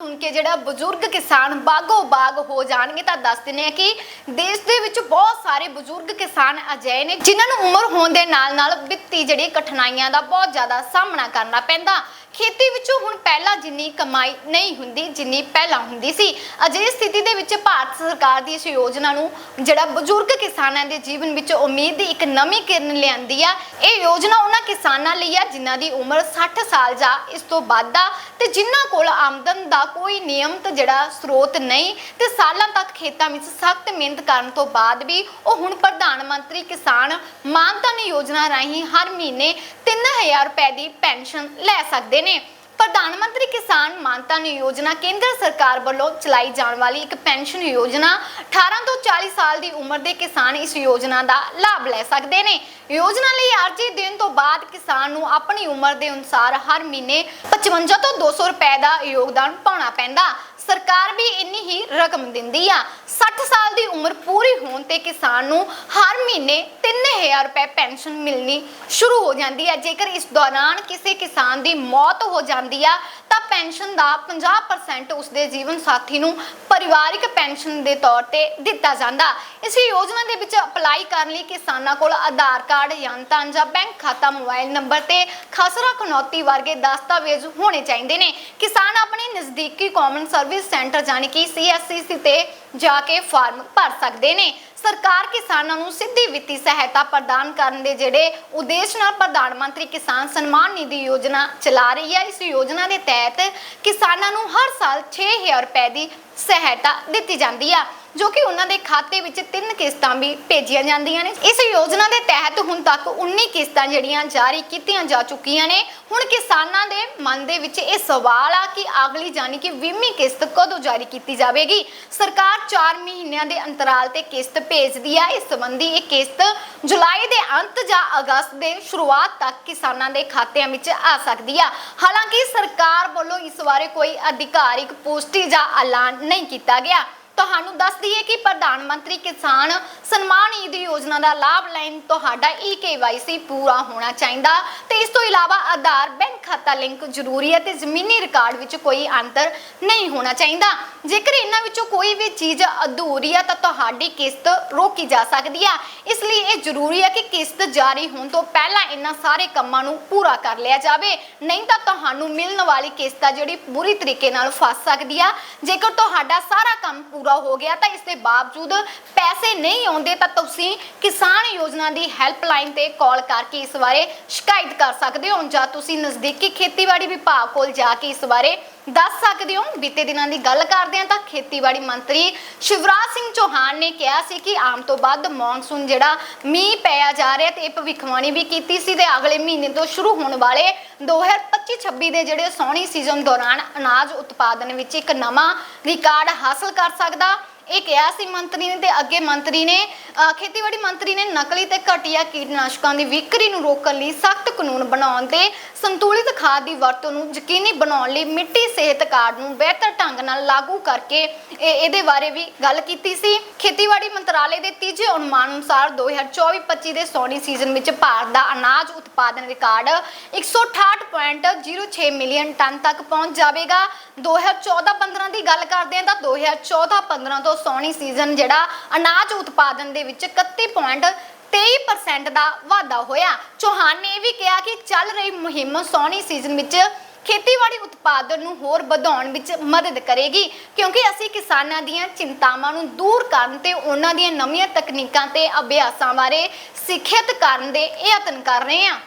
ਸੁਣ ਕੇ ਜਿਹੜਾ ਬਜ਼ੁਰਗ ਕਿਸਾਨ ਬਾਗੋ ਬਾਗ ਹੋ ਜਾਣਗੇ ਤਾਂ ਦੱਸ ਦਿੰਦੇ ਆ ਕਿ ਦੇਸ਼ ਦੇ ਵਿੱਚ ਬਹੁਤ ਸਾਰੇ ਬਜ਼ੁਰਗ ਕਿਸਾਨ ਅਜਿਹੇ ਨੇ ਜਿਨ੍ਹਾਂ ਨੂੰ ਉਮਰ ਹੋਣ ਦੇ ਨਾਲ ਨਾਲ ਵਿੱਤੀ ਜਿਹੜੀ ਕਠਿਨਾਈਆਂ ਦਾ ਬਹੁਤ ਜ਼ਿਆਦਾ ਸਾਹਮਣਾ ਕਰਨਾ ਪੈਂਦਾ। ਖੇਤੀ ਵਿੱਚੋਂ ਹੁਣ ਪਹਿਲਾਂ ਜਿੰਨੀ ਕਮਾਈ ਨਹੀਂ ਹੁੰਦੀ, ਜਿੰਨੀ ਪਹਿਲਾਂ ਹੁੰਦੀ ਸੀ। ਅਜਿਹੀ ਸਥਿਤੀ ਦੇ ਵਿੱਚ ਭਾਰਤ ਸਰਕਾਰ ਦੀ ਇਸ ਯੋਜਨਾ ਨੂੰ ਜਿਹੜਾ ਬਜ਼ੁਰਗ ਕਿਸਾਨਾਂ ਦੇ ਜੀਵਨ ਵਿੱਚ ਉਮੀਦ ਦੀ ਇੱਕ ਨਵੀਂ ਕਿਰਨ ਲਿਆਂਦੀ ਆ, ਇਹ ਯੋਜਨਾ ਉਹਨਾਂ ਕਿਸਾਨਾਂ ਲਈ ਆ, ਜਿਨ੍ਹਾਂ ਦੀ ਉਮਰ 60 ਸਾਲ ਜਾਂ ਇਸ ਤੋਂ ਵੱਧ ਆ, ਤੇ ਜਿਨ੍ਹਾਂ ਕੋਲ ਆਮਦਨ ਦਾ ਕੋਈ ਨਿਯਮਤ ਜਿਹੜਾ ਸਰੋਤ ਨਹੀਂ, ਤੇ ਸਾਲਾਂ ਤੱਕ ਖੇਤਾਂ ਵਿੱਚ ਸਖਤ ਮਿਹਨਤ ਕਰਨ ਤੋਂ ਬਾਅਦ ਵੀ ਉਹ ਹੁਣ ਪ੍ਰਧਾਨ ਮੰਤਰੀ ਕਿਸਾਨ ਮਾਨਧਨ ਯੋਜਨਾ ਰਾਹੀਂ ਹਰ ਮਹੀਨੇ 3000 ਰੁਪਏ ਦੀ ਪੈਨਸ਼ਨ ਲੈ ਸਕਦੇ ਨੇ। ਪ੍ਰਧਾਨ ਮੰਤਰੀ ਕਿਸਾਨ ਮਾਨਧਨ ਯੋਜਨਾ ਕੇਂਦਰ ਸਰਕਾਰ ਵੱਲੋਂ ਚਲਾਈ ਜਾਣ ਵਾਲੀ ਇੱਕ ਪੈਨਸ਼ਨ ਯੋਜਨਾ 18 ਤੋਂ 40 ਸਾਲ ਦੀ ਉਮਰ ਦੇ ਕਿਸਾਨ ਇਸ ਯੋਜਨਾ ਦਾ ਲਾਭ ਲੈ ਸਕਦੇ ਨੇ। ਯੋਜਨਾ ਲਈ ਅਰਜ਼ੀ ਦੇਣ ਤੋਂ ਬਾਅਦ ਕਿਸਾਨ ਨੂੰ ਆਪਣੀ ਉਮਰ ਦੇ ਅਨੁਸਾਰ ਹਰ ਮਹੀਨੇ 55 ਤੋਂ 200 ਰੁਪਏ ਦਾ ਯੋਗਦਾਨ ਪਾਉਣਾ ਪੈਂਦਾ। ਸਰਕਾਰ ਵੀ ਇੰਨੀ ਹੀ ਰਕਮ ਦਿੰਦੀ ਆ। 60 ਸਾਲ ਦੀ ਉਮਰ ਪੂਰੀ ਹੋਣ ਤੇ ਕਿਸਾਨ ਨੂੰ ਹਰ ਮਹੀਨੇ 3000 ਰੁਪਏ ਪੈਨਸ਼ਨ ਮਿਲਣੀ ਸ਼ੁਰੂ ਹੋ ਜਾਂਦੀ ਹੈ ਜੇਕਰ ਇਸ ਦੌਰਾਨ ਕਿਸੇ ਕਿਸਾਨ ਦੀ ਮੌਤ ਹੋ ਜਾਂਦੀ ਆ, ਤਾਂ ਪੈਨਸ਼ਨ ਦਾ 50% ਉਸਦੇ ਜੀਵਨ ਸਾਥੀ ਨੂੰ ਪਰਿਵਾਰਿਕ ਪੈਨਸ਼ਨ ਦੇ ਤੌਰ ਤੇ ਦਿੱਤਾ ਜਾਂਦਾ। ਇਸ ਯੋਜਨਾ ਦੇ ਵਿੱਚ ਅਪਲਾਈ ਕਰਨ ਲਈ ਕਿਸਾਨਾਂ ਕੋਲ ਆਧਾਰ ਕਾਰਡ ਯੰਤਰਾਂ ਜਾਂ ਬੈਂਕ ਖਾਤਾ ਮੋਬਾਈਲ ਨੰਬਰ ਤੇ ਖਸਰਾ ਖਨੌਤੀ ਵਰਗੇ ਦਸਤਾਵੇਜ਼ ਹੋਣੇ ਚਾਹੀਦੇ ਨੇ। ਕਿਸਾਨ ਆਪਣੇ ਨਜ਼ਦੀਕੀ ਕਾਮਨ ਸਰਵਿਸ ਸੈਂਟਰ ਜਾਣੀ ਕਿ ਸੀਐਸਸੀ ਤੇ ਜਾ ਕੇ ਫਾਰਮ ਭਰ ਸਕਦੇ ਨੇ। ਸਰਕਾਰ ਕਿਸਾਨਾਂ ਨੂੰ ਸਿੱਧੀ ਵਿੱਤੀ ਸਹਾਇਤਾ ਪ੍ਰਦਾਨ ਕਰਨ ਦੇ ਜਿਹੜੇ ਉਦੇਸ਼ ਨਾਲ ਪ੍ਰਧਾਨ ਮੰਤਰੀ ਕਿਸਾਨ ਸਨਮਾਨ ਨਿਧੀ ਯੋਜਨਾ ਚਲਾ ਰਹੀ ਹੈ, ਇਸ ਯੋਜਨਾ ਦੇ ਤਹਿਤ ਕਿਸਾਨਾਂ ਨੂੰ ਹਰ ਸਾਲ 6000 ਰੁਪਏ ਦੀ ਸਹਾਇਤਾ ਦਿੱਤੀ ਜਾਂਦੀ ਆ। ਜੋ ਕਿ ਉਹਨਾਂ ਦੇ ਖਾਤੇ ਵਿੱਚ ਤਿੰਨ ਕਿਸ਼ਤਾਂ ਵੀ ਭੇਜੀਆਂ ਜਾਂਦੀਆਂ ਨੇ। ਇਸ ਯੋਜਨਾ ਦੇ ਤਹਿਤ ਹੁਣ ਤੱਕ 19 ਕਿਸ਼ਤਾਂ ਜਿਹੜੀਆਂ ਜਾਰੀ ਕੀਤੀਆਂ ਜਾ ਚੁੱਕੀਆਂ ਨੇ। ਹੁਣ ਕਿਸਾਨਾਂ ਦੇ ਮਨ ਦੇ ਵਿੱਚ ਇਹ ਸਵਾਲ ਆ ਕਿ ਅਗਲੀ ਜਾਨੀ ਕਿ 20ਵੀਂ ਕਿਸ਼ਤ ਕਦੋਂ ਜਾਰੀ ਕੀਤੀ ਜਾਵੇਗੀ? ਸਰਕਾਰ 4 ਮਹੀਨਿਆਂ ਦੇ ਅੰਤਰਾਲ ਤੇ ਕਿਸ਼ਤ ਭੇਜਦੀ ਆ। ਇਸ ਸੰਬੰਧੀ ਇਹ ਕਿਸ਼ਤ ਜੁਲਾਈ ਦੇ ਅੰਤ ਜਾਂ ਅਗਸਤ ਦੇ ਸ਼ੁਰੂਆਤ ਤੱਕ ਕਿਸਾਨਾਂ ਦੇ ਖਾਤਿਆਂ ਵਿੱਚ ਆ ਸਕਦੀ ਆ। ਹਾਲਾਂਕਿ ਸਰਕਾਰ ਵੱਲੋਂ ਇਸ ਬਾਰੇ ਕੋਈ ਅਧਿਕਾਰਿਕ ਪੁਸ਼ਟੀ ਜਾਂ ਐਲਾਨ ਨਹੀਂ ਕੀਤਾ ਗਿਆ। ਤੁਹਾਨੂੰ ਦੱਸ ਦਈਏ ਕਿ ਪ੍ਰਧਾਨ ਮੰਤਰੀ ਕਿਸਾਨ ਸਨਮਾਨ ਯੋਜਨਾ ਦਾ ਲਾਭ ਲੈਣ ਤੁਹਾਡਾ ਈਕੇਵਾਈਸੀ ਪੂਰਾ ਹੋਣਾ ਚਾਹੀਦਾ। ਤੇ ਇਸ ਤੋਂ ਇਲਾਵਾ ਆਧਾਰ, ਬੈਂਕ ਖਾਤਾ ਲਿੰਕ ਜ਼ਰੂਰੀ ਹੈ ਤੇ ਜ਼ਮੀਨੀ ਰਿਕਾਰਡ ਵਿੱਚ ਕੋਈ ਅੰਤਰ ਨਹੀਂ ਹੋਣਾ ਚਾਹੀਦਾ। ਜੇਕਰ ਇਹਨਾਂ ਵਿੱਚੋਂ ਕੋਈ ਵੀ ਚੀਜ਼ ਅਧੂਰੀ ਹੈ ਤਾਂ ਤੁਹਾਡੀ ਕਿਸ਼ਤ ਰੋਕੀ ਜਾ ਸਕਦੀ ਹੈ। ਇਸ ਲਈ ਇਹ ਜ਼ਰੂਰੀ ਹੈ ਕਿ ਕਿਸ਼ਤ ਜਾਰੀ ਹੋਣ ਤੋਂ ਪਹਿਲਾਂ ਇਹਨਾਂ ਸਾਰੇ ਕੰਮਾਂ ਨੂੰ ਪੂਰਾ ਕਰ ਲਿਆ ਜਾਵੇ। ਨਹੀਂ ਤਾਂ ਤੁਹਾਨੂੰ ਮਿਲਣ ਵਾਲੀ ਕਿਸ਼ਤ ਆ ਜਿਹੜੀ ਬੁਰੀ ਤਰੀਕੇ ਨਾਲ ਫਸ ਸਕਦੀ ਆ। ਜੇਕਰ ਤੁਹਾਡਾ ਸਾਰਾ ਕੰਮ ਪੂਰਾ ਹੋ ਗਿਆ ਤਾਂ ਇਸ ਦੇ ਬਾਵਜੂਦ ਪੈਸੇ ਨਹੀਂ ਆਉਂਦੇ ਤਾਂ ਤੁਸੀਂ ਕਿਸਾਨ ਯੋਜਨਾ ਦੀ ਹੈਲਪਲਾਈਨ ਤੇ ਕਾਲ ਕਰਕੇ ਇਸ ਬਾਰੇ ਸ਼ਿਕਾਇਤ ਕਰ ਸਕਦੇ ਹੋ ਜਾਂ ਤੁਸੀਂ ਨਜ਼ਦੀਕੀ ਖੇਤੀਬਾੜੀ ਵਿਭਾਗ ਕੋਲ ਜਾ ਕੇ ਇਸ ਬਾਰੇ ਦੱਸ ਸਕਦੇ ਹੋ। ਬੀਤੇ ਦਿਨਾਂ ਦੀ ਗੱਲ ਕਰਦੇ ਹਾਂ ਤਾਂ ਖੇਤੀਬਾੜੀ ਮੰਤਰੀ ਸ਼ਿਵਰਾਜ ਸਿੰਘ ਚੌਹਾਨ ਨੇ ਕਿਹਾ ਸੀ ਕਿ ਆਮ ਤੋਂ ਵੱਧ ਮੌਨਸੂਨ ਜਿਹੜਾ ਮੀਂਹ ਪਿਆ ਜਾ ਰਿਹਾ ਤੇ ਇਹ ਭਵਿੱਖਬਾਣੀ ਵੀ ਕੀਤੀ ਸੀ ਤੇ ਅਗਲੇ ਮਹੀਨੇ ਤੋਂ ਸ਼ੁਰੂ ਹੋਣ ਵਾਲੇ 2025-26 ਦੇ ਜਿਹੜੇ ਸੌਣੀ ਸੀਜ਼ਨ ਦੌਰਾਨ ਅਨਾਜ ਉਤਪਾਦਨ ਵਿੱਚ ਇੱਕ ਨਵਾਂ ਰਿਕਾਰਡ ਹਾਸਲ ਕਰ ਸਕਦਾ। ਇਹ ਕਿਹਾ ਸੀ ਮੰਤਰੀ ਨੇ ਤੇ ਅੱਗੇ ਮੰਤਰੀ ਨੇ ਅਹ ਖੇਤੀਬਾੜੀ ਮੰਤਰੀ ਨੇ ਨਕਲੀ ਤੇ ਘਟੀਆ ਕੀਟਨਾਸ਼ਕਾਂ ਦੀ ਵਿਕਰੀ ਨੂੰ ਰੋਕਣ ਲਈ ਸਖਤ ਕਾਨੂੰਨ ਬਣਾਉਣ ਤੇ ਸੰਤੁਲਿਤ ਖਾਦ ਦੀ ਵਰਤੋਂ ਨੂੰ ਯਕੀਨੀ ਬਣਾਉਣ ਲਈ ਮਿੱਟੀ ਸਿਹਤ ਕਾਰਡ ਨੂੰ ਬਿਹਤਰ ਢੰਗ ਨਾਲ ਲਾਗੂ ਕਰਕੇ ਇਹ- ਇਹਦੇ ਬਾਰੇ ਵੀ ਗੱਲ ਕੀਤੀ ਸੀ। ਖੇਤੀਬਾੜੀ ਮੰਤਰਾਲੇ ਦੇ ਤੀਜੇ ਅਨੁਮਾਨ ਅਨੁਸਾਰ 2024-25 ਦੇ ਸੌਣੀ ਸੀਜ਼ਨ ਵਿੱਚ ਭਾਰਤ ਦਾ ਅਨਾਜ ਉਤਪਾਦਨ ਰਿਕਾਰਡ 168.06 ਮਿਲੀਅਨ ਟਨ ਤੱਕ ਪਹੁੰਚ ਜਾਵੇਗਾ। 2014-15 ਦੀ ਗੱਲ ਕਰਦੇ ਹਾਂ ਤਾਂ 2014-15 ਤੋਂ ਸੌਣੀ ਸੀਜ਼ਨ ਜਿਹੜਾ ਅਨਾਜ ਉਤਪਾਦਨ ਦੇ ਵਿੱਚ 31.23% ਦਾ ਵਾਧਾ ਹੋਇਆ। ਚੌਹਾਨ ਨੇ ਇਹ ਵੀ ਕਿਹਾ ਕਿ ਚੱਲ ਰਹੀ ਮੁਹਿੰਮ ਸੌਣੀ ਸੀਜ਼ਨ ਵਿੱਚ ਖੇਤੀਬਾੜੀ ਉਤਪਾਦਨ ਨੂੰ ਹੋਰ ਵਧਾਉਣ ਵਿੱਚ ਮਦਦ ਕਰੇਗੀ, ਕਿਉਂਕਿ ਅਸੀਂ ਕਿਸਾਨਾਂ ਦੀਆਂ ਚਿੰਤਾਵਾਂ ਨੂੰ ਦੂਰ ਕਰਨ ਤੇ ਉਹਨਾਂ ਦੀਆਂ ਨਵੀਆਂ ਤਕਨੀਕਾਂ ਤੇ ਅਭਿਆਸਾਂ ਬਾਰੇ ਸਿੱਖਿਅਤ ਕਰਨ ਦੇ ਯਤਨ ਕਰ ਰਹੇ ਹਾਂ।